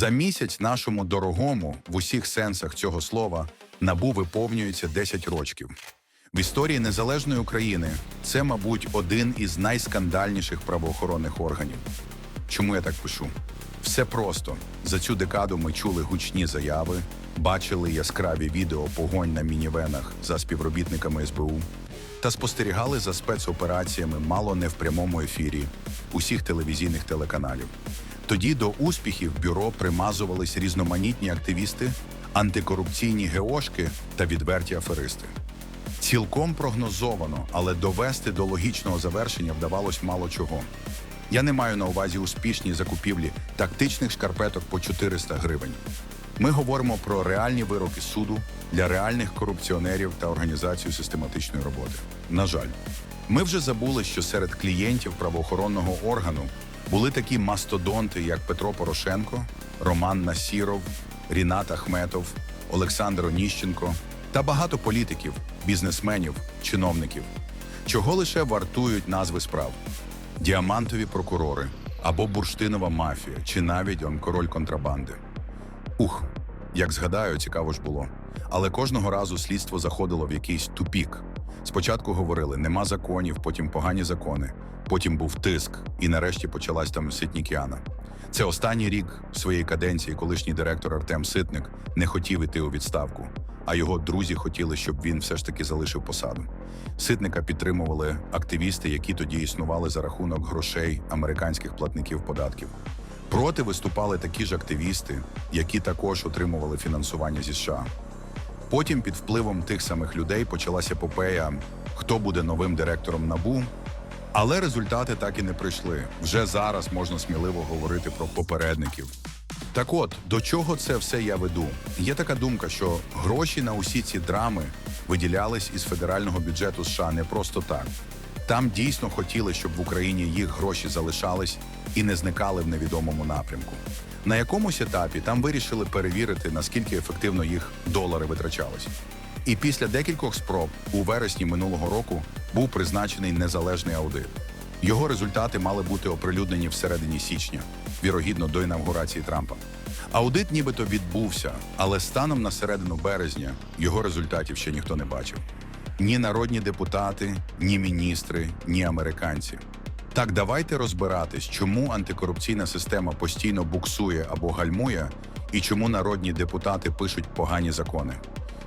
За місяць нашому дорогому в усіх сенсах цього слова набу виповнюється 10 років. В історії незалежної України це, мабуть, один із найскандальніших правоохоронних органів. Чому я так пишу? Все просто за цю декаду ми чули гучні заяви, бачили яскраві відео погонь на мінівенах за співробітниками СБУ та спостерігали за спецопераціями мало не в прямому ефірі усіх телевізійних телеканалів. Тоді до успіхів бюро примазувались різноманітні активісти, антикорупційні геошки та відверті аферисти. Цілком прогнозовано, але довести до логічного завершення вдавалось мало чого. Я не маю на увазі успішні закупівлі тактичних шкарпеток по 400 гривень. Ми говоримо про реальні вироки суду для реальних корупціонерів та організацію систематичної роботи. На жаль, ми вже забули, що серед клієнтів правоохоронного органу були такі мастодонти, як Петро Порошенко, Роман Насіров, Рінат Ахметов, Олександр Оніщенко та багато політиків, бізнесменів, чиновників, чого лише вартують назви справ: діамантові прокурори або бурштинова мафія, чи навіть он король контрабанди. Ух, як згадаю, цікаво ж було. Але кожного разу слідство заходило в якийсь тупік. Спочатку говорили, нема законів, потім погані закони, потім був тиск, і нарешті почалась там ситнікіана. Це останній рік своєї каденції колишній директор Артем Ситник не хотів іти у відставку, а його друзі хотіли, щоб він все ж таки залишив посаду. Ситника підтримували активісти, які тоді існували за рахунок грошей американських платників податків. Проти виступали такі ж активісти, які також отримували фінансування зі США. Потім, під впливом тих самих людей, почалася епопея, хто буде новим директором НАБУ. Але результати так і не прийшли. Вже зараз можна сміливо говорити про попередників. Так от, до чого це все я веду? Є така думка, що гроші на усі ці драми виділялись із федерального бюджету США не просто так. Там дійсно хотіли, щоб в Україні їх гроші залишались і не зникали в невідомому напрямку. На якомусь етапі там вирішили перевірити, наскільки ефективно їх долари витрачались. І після декількох спроб у вересні минулого року був призначений незалежний аудит. Його результати мали бути оприлюднені всередині січня, вірогідно до інавгурації Трампа. Аудит нібито відбувся, але станом на середину березня його результатів ще ніхто не бачив. Ні народні депутати, ні міністри, ні американці. Так, давайте розбиратись, чому антикорупційна система постійно буксує або гальмує, і чому народні депутати пишуть погані закони.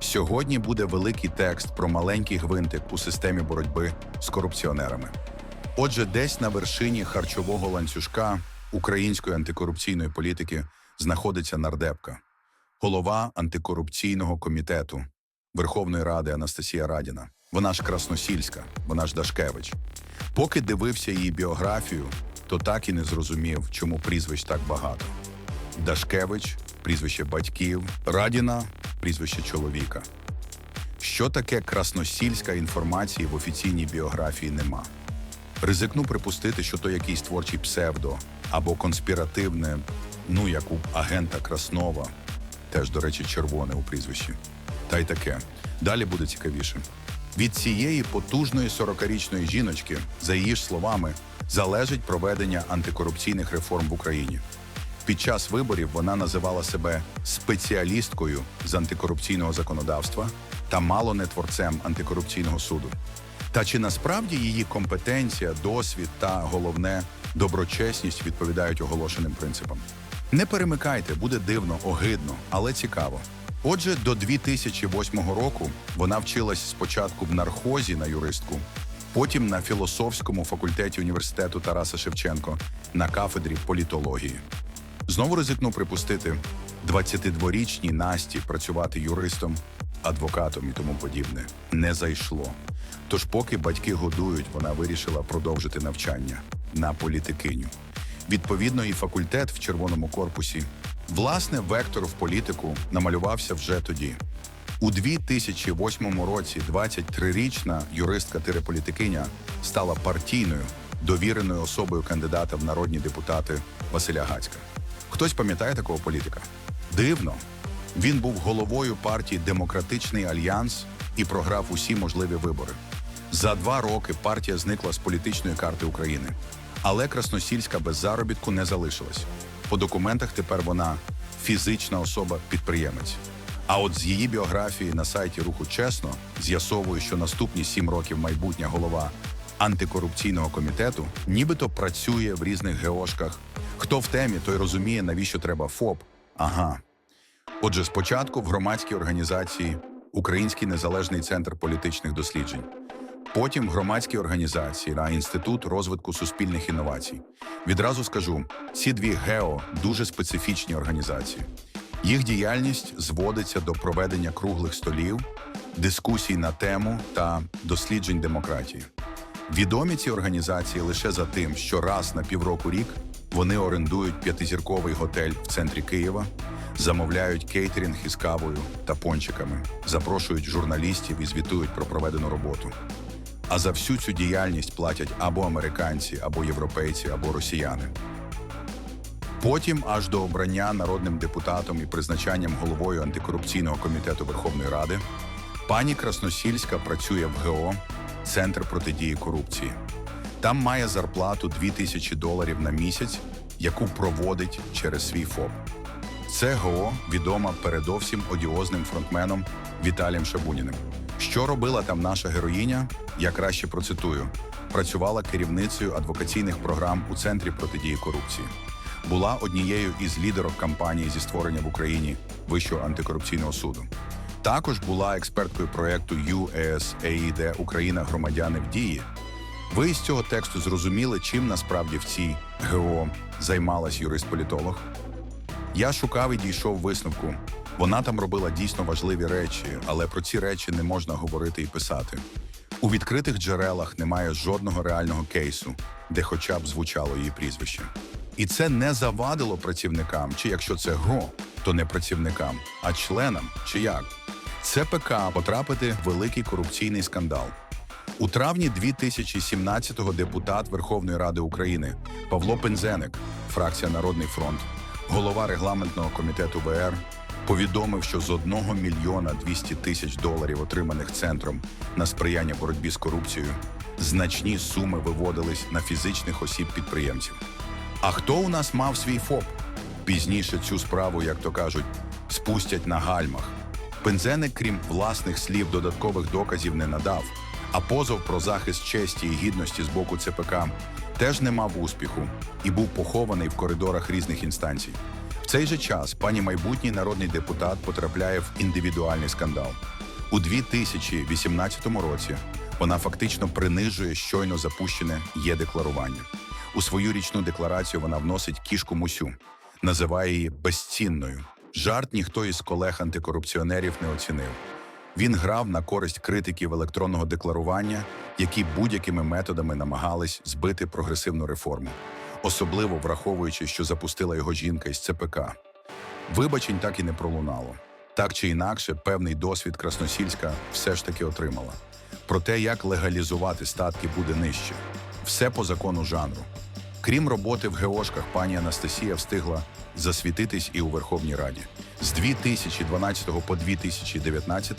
Сьогодні буде великий текст про маленький гвинтик у системі боротьби з корупціонерами. Отже, десь на вершині харчового ланцюжка української антикорупційної політики знаходиться нардепка, голова антикорупційного комітету Верховної Ради Анастасія Радіна. Вона ж красносільська, вона ж Дашкевич. Поки дивився її біографію, то так і не зрозумів, чому прізвищ так багато. Дашкевич прізвище батьків, Радіна прізвище чоловіка. Що таке красносільська інформації в офіційній біографії нема. Ризикну припустити, що то якийсь творчий псевдо або конспіративне, ну як у агента Краснова, теж, до речі, червоне у прізвищі. Та й таке. Далі буде цікавіше. Від цієї потужної 40-річної жіночки, за її ж словами, залежить проведення антикорупційних реформ в Україні. Під час виборів вона називала себе спеціалісткою з антикорупційного законодавства та мало не творцем антикорупційного суду. Та чи насправді її компетенція, досвід та головне доброчесність відповідають оголошеним принципам? Не перемикайте, буде дивно, огидно, але цікаво. Отже, до 2008 року вона вчилась спочатку в нархозі на юристку, потім на філософському факультеті університету Тараса Шевченко на кафедрі політології. Знову ризикну припустити 22-річній Насті працювати юристом, адвокатом і тому подібне не зайшло. Тож, поки батьки годують, вона вирішила продовжити навчання на політикиню. Відповідно, і факультет в червоному корпусі. Власне, вектор в політику намалювався вже тоді. У 2008 році 23-річна юристка-політикиня стала партійною довіреною особою кандидата в народні депутати Василя Гацька. Хтось пам'ятає такого політика? Дивно. Він був головою партії Демократичний альянс і програв усі можливі вибори. За два роки партія зникла з політичної карти України. Але Красносільська без заробітку не залишилась. По документах тепер вона фізична особа-підприємець. А от з її біографії на сайті Руху Чесно з'ясовує, що наступні сім років майбутня голова антикорупційного комітету нібито працює в різних геошках. Хто в темі, той розуміє, навіщо треба ФОП. Ага. Отже, спочатку в громадській організації Український незалежний центр політичних досліджень, потім в громадській організації на Інститут розвитку суспільних інновацій. Відразу скажу, ці дві гео дуже специфічні організації. Їх діяльність зводиться до проведення круглих столів, дискусій на тему та досліджень демократії. Відомі ці організації лише за тим, що раз на півроку рік вони орендують п'ятизірковий готель в центрі Києва, замовляють кейтерінг із кавою та пончиками, запрошують журналістів і звітують про проведену роботу. А за всю цю діяльність платять або американці, або європейці, або росіяни. Потім, аж до обрання народним депутатом і призначанням головою антикорупційного комітету Верховної Ради, пані Красносільська працює в ГО Центр протидії корупції. Там має зарплату 2000 доларів на місяць, яку проводить через свій ФОП. Це ГО відома передовсім одіозним фронтменом Віталієм Шабуніним. Що робила там наша героїня? Я краще процитую: працювала керівницею адвокаційних програм у центрі протидії корупції. Була однією із лідерок кампанії зі створення в Україні Вищого антикорупційного суду. Також була експерткою проєкту USAID Україна громадяни в дії. Ви з цього тексту зрозуміли, чим насправді в цій ГО займалась юрист-політолог? Я шукав і дійшов висновку. Вона там робила дійсно важливі речі, але про ці речі не можна говорити і писати. У відкритих джерелах немає жодного реального кейсу, де хоча б звучало її прізвище. І це не завадило працівникам, чи якщо це ГО, то не працівникам, а членам, чи як. ЦПК потрапити в великий корупційний скандал. У травні 2017-го депутат Верховної Ради України Павло Пензеник, фракція Народний фронт, голова регламентного комітету ВР, повідомив, що з 1 мільйона 200 тисяч доларів, отриманих центром на сприяння боротьбі з корупцією, значні суми виводились на фізичних осіб-підприємців. А хто у нас мав свій ФОП? Пізніше цю справу, як то кажуть, спустять на гальмах. Пензеник, крім власних слів, додаткових доказів не надав, а позов про захист честі і гідності з боку ЦПК теж не мав успіху і був похований в коридорах різних інстанцій. Цей же час пані майбутній народний депутат потрапляє в індивідуальний скандал. У 2018 році вона фактично принижує щойно запущене є декларування. У свою річну декларацію вона вносить кішку мусю, називає її безцінною. Жарт ніхто із колег антикорупціонерів не оцінив. Він грав на користь критиків електронного декларування, які будь-якими методами намагались збити прогресивну реформу, особливо враховуючи, що запустила його жінка із ЦПК. Вибачень так і не пролунало. Так чи інакше, певний досвід Красносільська все ж таки отримала. Про те, як легалізувати статки, буде нижче. Все по закону жанру. Крім роботи в геошках, пані Анастасія встигла засвітитись і у Верховній Раді. З 2012 по 2019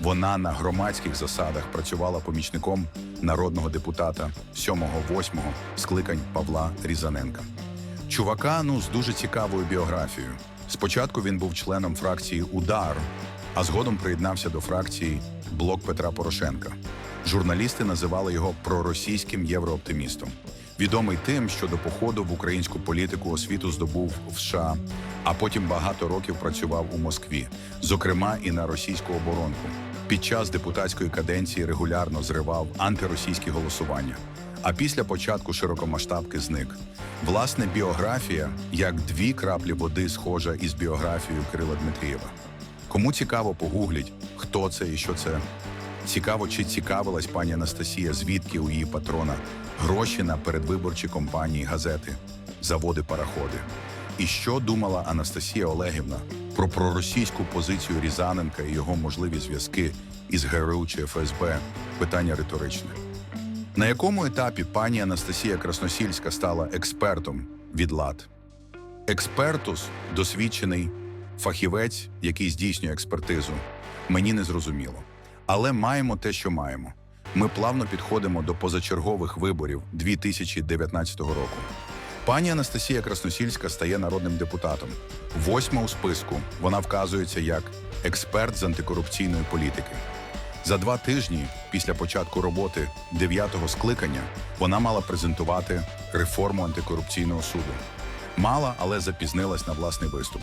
вона на громадських засадах працювала помічником народного депутата 7-8 скликань Павла Різаненка. Чувака ну з дуже цікавою біографією. Спочатку він був членом фракції Удар, а згодом приєднався до фракції Блок Петра Порошенка. Журналісти називали його проросійським єврооптимістом. Відомий тим, що до походу в українську політику освіту здобув в США, а потім багато років працював у Москві, зокрема і на російську оборонку. Під час депутатської каденції регулярно зривав антиросійські голосування. А після початку широкомасштабки зник. Власне, біографія як дві краплі води схожа із біографією Кирила Дмитрієва. Кому цікаво, погугліть, хто це і що це. Цікаво, чи цікавилась пані Анастасія, звідки у її патрона гроші на передвиборчі компанії газети, заводи, параходи. І що думала Анастасія Олегівна про проросійську позицію Різаненка і його можливі зв'язки із ГРУ чи ФСБ? Питання риторичне. На якому етапі пані Анастасія Красносільська стала експертом від лад? Експертус, досвідчений фахівець, який здійснює експертизу, мені не зрозуміло. Але маємо те, що маємо. Ми плавно підходимо до позачергових виборів 2019 року. Пані Анастасія Красносільська стає народним депутатом. Восьма у списку вона вказується як експерт з антикорупційної політики. За два тижні після початку роботи дев'ятого скликання вона мала презентувати реформу антикорупційного суду. Мала, але запізнилась на власний виступ.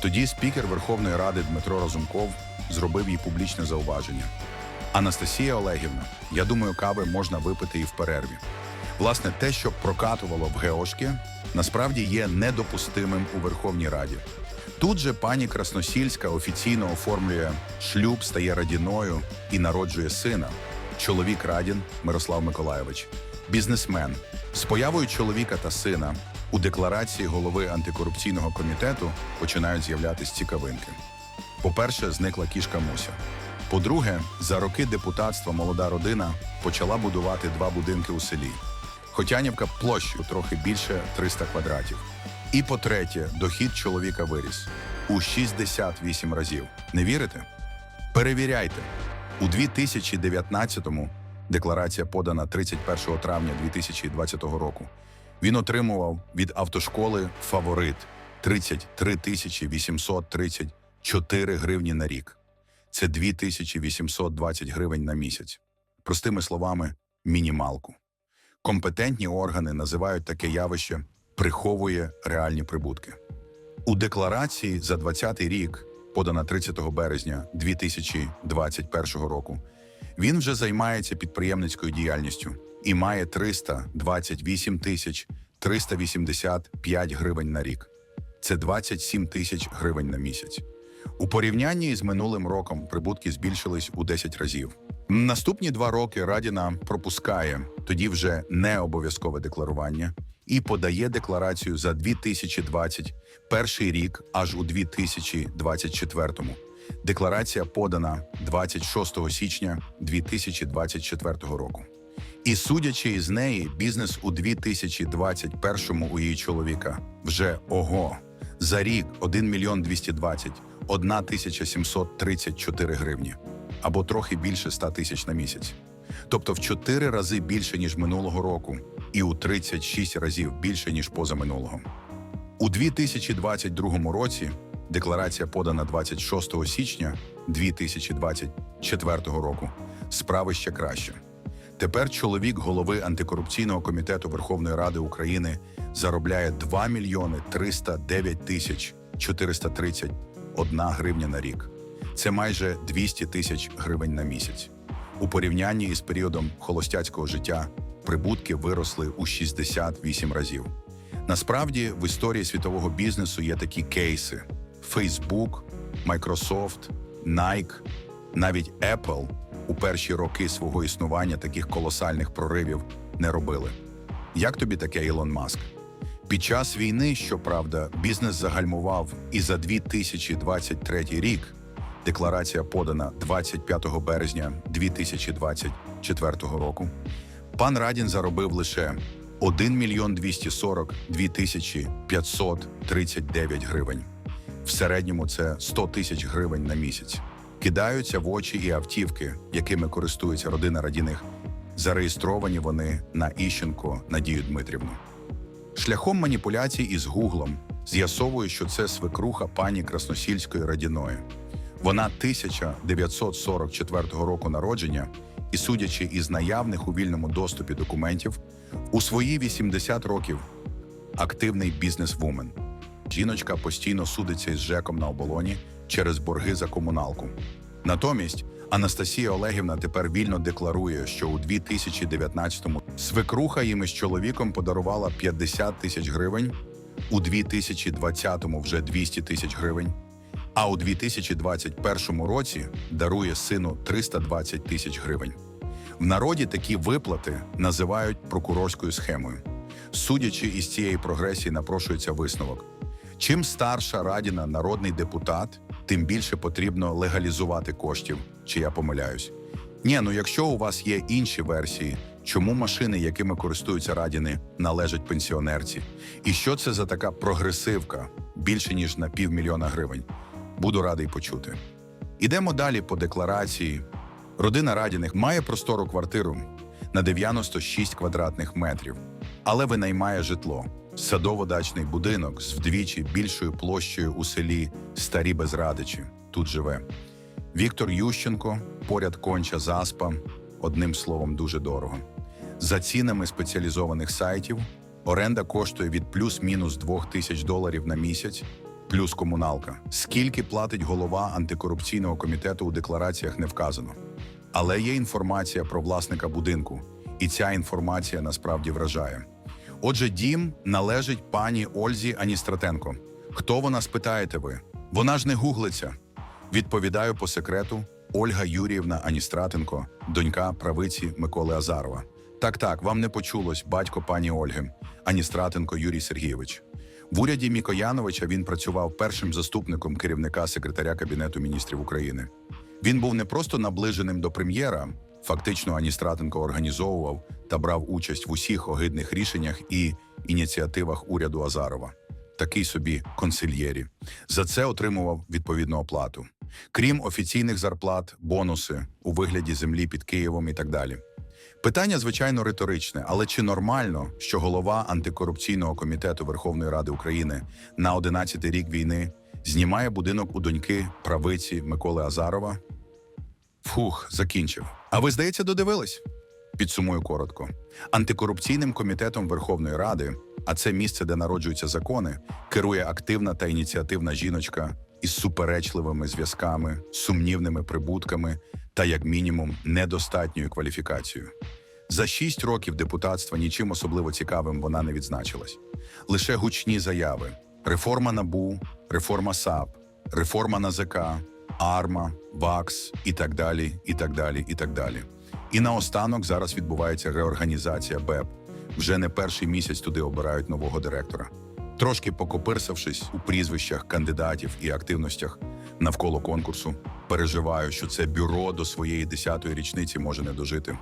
Тоді спікер Верховної Ради Дмитро Разумков зробив їй публічне зауваження. Анастасія Олегівна, я думаю, кави можна випити і в перерві. Власне, те, що прокатувало в Геошки, насправді є недопустимим у Верховній Раді. Тут же пані Красносільська офіційно оформлює шлюб, стає радіною і народжує сина. Чоловік Радін Мирослав Миколайович, бізнесмен. З появою чоловіка та сина у декларації голови антикорупційного комітету починають з'являтися цікавинки. По-перше, зникла кішка Муся. По-друге, за роки депутатства молода родина почала будувати два будинки у селі. Хотянівка площею трохи більше 300 квадратів. І по-третє, дохід чоловіка виріс у 68 разів. Не вірите? Перевіряйте. У 2019-му декларація подана 31 травня 2020 року. Він отримував від автошколи фаворит 33 тисячі 834 гривні на рік. Це 2820 гривень на місяць. Простими словами, мінімалку. Компетентні органи називають таке явище приховує реальні прибутки. У декларації за 2020 рік, подана 30 березня 2021 року, він вже займається підприємницькою діяльністю і має 328 тисяч 385 гривень на рік. Це 27 тисяч гривень на місяць. У порівнянні з минулим роком прибутки збільшились у 10 разів. Наступні два роки Радіна пропускає тоді вже не обов'язкове декларування і подає декларацію за 2021 рік аж у 2024. Декларація подана 26 січня 2024 року. І судячи із неї, бізнес у 2021 у її чоловіка вже ого. За рік 1 мільйон 220, 1 тисяча 734 гривні, або трохи більше 100 тисяч на місяць. Тобто в 4 рази більше, ніж минулого року, і у 36 разів більше, ніж позаминулого. У 2022 році декларація подана 26 січня 2024 року. Справи ще краще. Тепер чоловік голови антикорупційного комітету Верховної Ради України заробляє 2 мільйони 309 тисяч 431 гривня на рік. Це майже 200 тисяч гривень на місяць. У порівнянні із періодом холостяцького життя прибутки виросли у 68 разів. Насправді, в історії світового бізнесу є такі кейси: Facebook, Microsoft, Nike, навіть Apple у перші роки свого існування таких колосальних проривів не робили. Як тобі таке Ілон Маск? Під час війни, щоправда, бізнес загальмував і за 2023 рік декларація подана 25 березня 2024 року. Пан Радін заробив лише 1 мільйон 242 тисячі 539 гривень. В середньому це 100 тисяч гривень на місяць. Кидаються в очі і автівки, якими користується родина Радіних. Зареєстровані вони на Іщенко Надію Дмитрівну. Шляхом маніпуляцій із Гуглом з'ясовує, що це свекруха пані Красносільської Радіної. Вона 1944 року народження і, судячи із наявних у вільному доступі документів, у свої 80 років активний бізнес-вумен. Жіночка постійно судиться із ЖЕКом на оболоні через борги за комуналку. Натомість Анастасія Олегівна тепер вільно декларує, що у 2019-му свекруха їм із чоловіком подарувала 50 тисяч гривень, у 2020-му вже 200 тисяч гривень, а у 2021 році дарує сину 320 тисяч гривень. В народі такі виплати називають прокурорською схемою. Судячи із цієї прогресії, напрошується висновок. Чим старша радіна народний депутат, тим більше потрібно легалізувати коштів. Чи я помиляюсь? Ні, ну якщо у вас є інші версії, чому машини, якими користуються радіни, належать пенсіонерці? І що це за така прогресивка більше ніж на півмільйона гривень? Буду радий почути. Ідемо далі по декларації. Родина Радіних має простору квартиру на 96 квадратних метрів, але винаймає житло. Садово-дачний будинок з вдвічі більшою площею у селі Старі Безрадичі. Тут живе. Віктор Ющенко, поряд конча заспа, одним словом, дуже дорого. За цінами спеціалізованих сайтів оренда коштує від плюс-мінус 2 тисяч доларів на місяць, плюс комуналка. Скільки платить голова антикорупційного комітету у деклараціях не вказано. Але є інформація про власника будинку, і ця інформація насправді вражає. Отже, дім належить пані Ользі Аністратенко. Хто вона спитаєте ви? Вона ж не гуглиться. Відповідаю по секрету Ольга Юріївна Аністратенко, донька правиці Миколи Азарова. Так, так, вам не почулось батько пані Ольги Аністратенко Юрій Сергійович. В уряді Мікояновича він працював першим заступником керівника секретаря Кабінету міністрів України. Він був не просто наближеним до прем'єра, фактично Аністратенко організовував та брав участь в усіх огидних рішеннях і ініціативах уряду Азарова. Такий собі консильєрі. За це отримував відповідну оплату. Крім офіційних зарплат, бонуси у вигляді землі під Києвом і так далі. Питання, звичайно, риторичне, але чи нормально, що голова антикорупційного комітету Верховної Ради України на 11-й рік війни знімає будинок у доньки правиці Миколи Азарова? Фух, закінчив. А ви, здається, додивились? Підсумую коротко. Антикорупційним комітетом Верховної Ради, а це місце, де народжуються закони, керує активна та ініціативна жіночка із суперечливими зв'язками, сумнівними прибутками та, як мінімум, недостатньою кваліфікацією. За шість років депутатства нічим особливо цікавим вона не відзначилась. Лише гучні заяви: реформа НАБУ, реформа САП, реформа НАЗК, АРМА, ВАКС і так далі, і так далі, і так далі. І наостанок зараз відбувається реорганізація БЕП. Вже не перший місяць туди обирають нового директора. Трошки покопирсавшись у прізвищах кандидатів і активностях навколо конкурсу, переживаю, що це бюро до своєї десятої річниці може не дожити.